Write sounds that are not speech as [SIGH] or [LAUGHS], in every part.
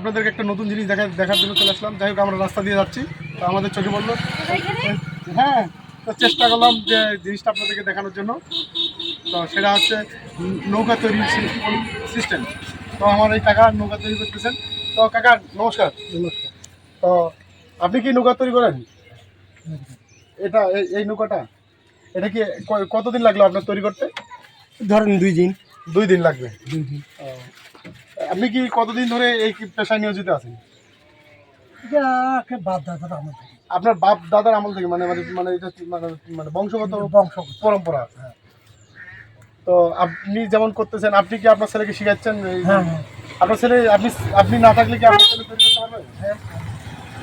আপনাদেরকে একটা নতুন জিনিস দেখা দেখার জন্য চলে আসলাম। যাই হোক আমরা রাস্তা দিয়ে যাচ্ছি। তো আমাদের চোখে বলল হ্যাঁ তো চেষ্টা করলাম যে জিনিসটা আপনাদেরকে দেখানোর জন্য। তো সেটা হচ্ছে নৌকা তৈরির সিস্টেম তো আমার এই কাকা নৌকা তৈরি করতেছেন। তো কাকা নমস্কার। নমস্কার। তো আপনি কি নৌকা তৈরি করেন? এটা এই- এই নৌকাটা এটা কি কতদিন লাগল আপনার তৈরি করতে? ধরেন দুই দিন। দুই দিন লাগবে। দুই দিন। আপনি কি কতদিন ধরে এই পেশায় নিয়োজিত আছেন? যাকে বাদ দাদা আমাদের আপনার বাপ দাদার আমল থেকে মানে মানে মানে এটা মানে মানে বংশগত বংশ পরম্পরা তো আপনি যেমন করতেছেন আপনি কি আপনার ছেলেকে শিখাচ্ছেন? হ্যাঁ হ্যাঁ। আপনার ছেলে আপনি আপনি না থাকলে কি আপনার ছেলে তৈরি করতে পারবে? হ্যাঁ।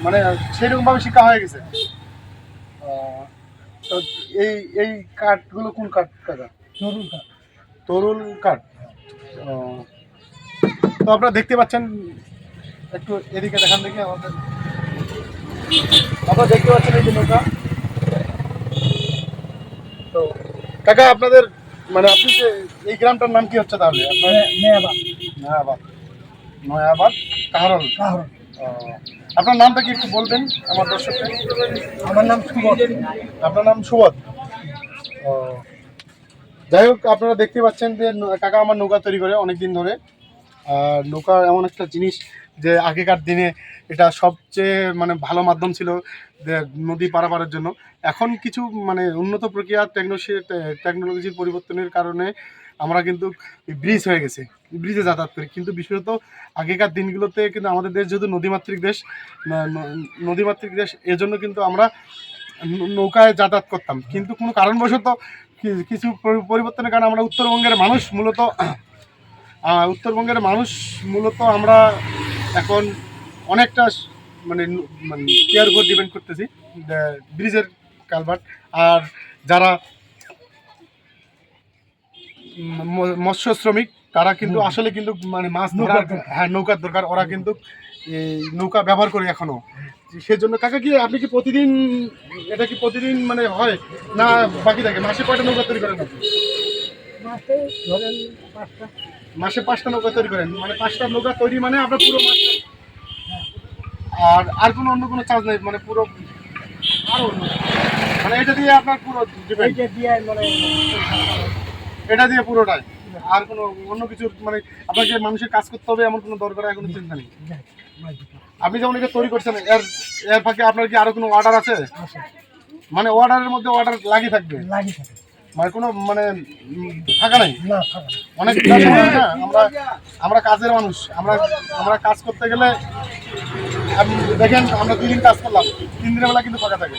মানে সেইরকম ভাবে শিক্ষা হয়ে গেছে? তো এই এই কাঠগুলো কোন কাঠ কাকা চলুন কা তরুল কাঠ। তো আপনারা দেখতে পাচ্ছেন একটু এদিকে দেখান দেখি আমাদের। আপনারা দেখতে পাচ্ছেন এই যে নৌকা? তো কাকা আপনাদের মানে আপনি যে এই গ্রামটার নাম কি হচ্ছে তাহলে? নয়াবাদ নয়াবাদ কাহরল? কাহর ও, আপনার নামটা কি একটু বলবেন আমার দর্শককে? আমার নাম সুবোধ। আপনার নাম সুবোধ? যাই হোক আপনারা দেখতে পাচ্ছেন যে কাকা আমার নৌকা তৈরি করে অনেক দিন ধরে। আর নৌকা এমন একটা জিনিস যে আগেকার দিনে এটা সবচেয়ে মানে ভালো মাধ্যম ছিল নদী পারাপারের জন্য। এখন কিছু মানে উন্নত প্রক্রিয়া টেকনোলজি টেকনোলজির পরিবর্তনের কারণে আমরা কিন্তু ব্রিজ হয়ে গেছে ব্রিজে যাতায়াত করি। কিন্তু বিশেষত আগেকার দিনগুলোতে কিন্তু আমাদের দেশ যেহেতু নদীমাতৃক দেশ নদীমাতৃক দেশ, এজন্য কিন্তু আমরা নৌকায় যাতায়াত করতাম। কিন্তু কোনো কারণবশত কিছু পরিবর্তনের কারণে আমরা উত্তরবঙ্গের মানুষ মূলত উত্তরবঙ্গের মানুষ মূলত আমরা এখন অনেকটা মানে মানে কেয়ার উপর ডিপেন্ড করতেছি ব্রিজের কালভার্ট। আর যারা মৎস্য শ্রমিক তারা কিন্তু আসলে কিন্তু মানে মাছ ধরার হ্যাঁ নৌকার দরকার। ওরা কিন্তু নৌকা ব্যবহার করে এখনও। সেজন্য কাকা কি আপনি কি প্রতিদিন এটা কি প্রতিদিন মানে হয় না বাকি থাকে? মাসে কয়টা নৌকা তৈরি করেন আপনি? মাসে ধরেন পাঁচটা। মাসে পাঁচটা নৌকা তৈরি করেন? মানে পাঁচটা নৌকা তৈরি মানে আপনার পুরো মাস আর আর কোনো অন্য কোনো চার্জ নেই? মানে পুরো আর অন্য মানে এটা দিয়ে আপনার পুরো ডিপেন্ড দিয়ে মানে এটা দিয়ে পুরোটাই? আর কোনো অন্য কিছু মানে আপনাকে মানুষের কাজ করতে হবে এমন কোনো দরকার এখন চিন্তা নেই? আপনি যেমন এটা তৈরি করছেন এর এর ফাঁকে আপনার কি আরও কোনো অর্ডার আছে? মানে অর্ডারের মধ্যে অর্ডার লাগিয়ে থাকবে? লাগি থাকে মানে কোনো মানে ফাঁকা থাকা নাই? না অনেক [LAUGHS] না আমরা আমরা কাজের মানুষ। আমরা আমরা কাজ করতে গেলে দেখেন আমরা দুদিন কাজ করলাম। তিন দিনের বেলা কিন্তু ফাঁকা থাকে।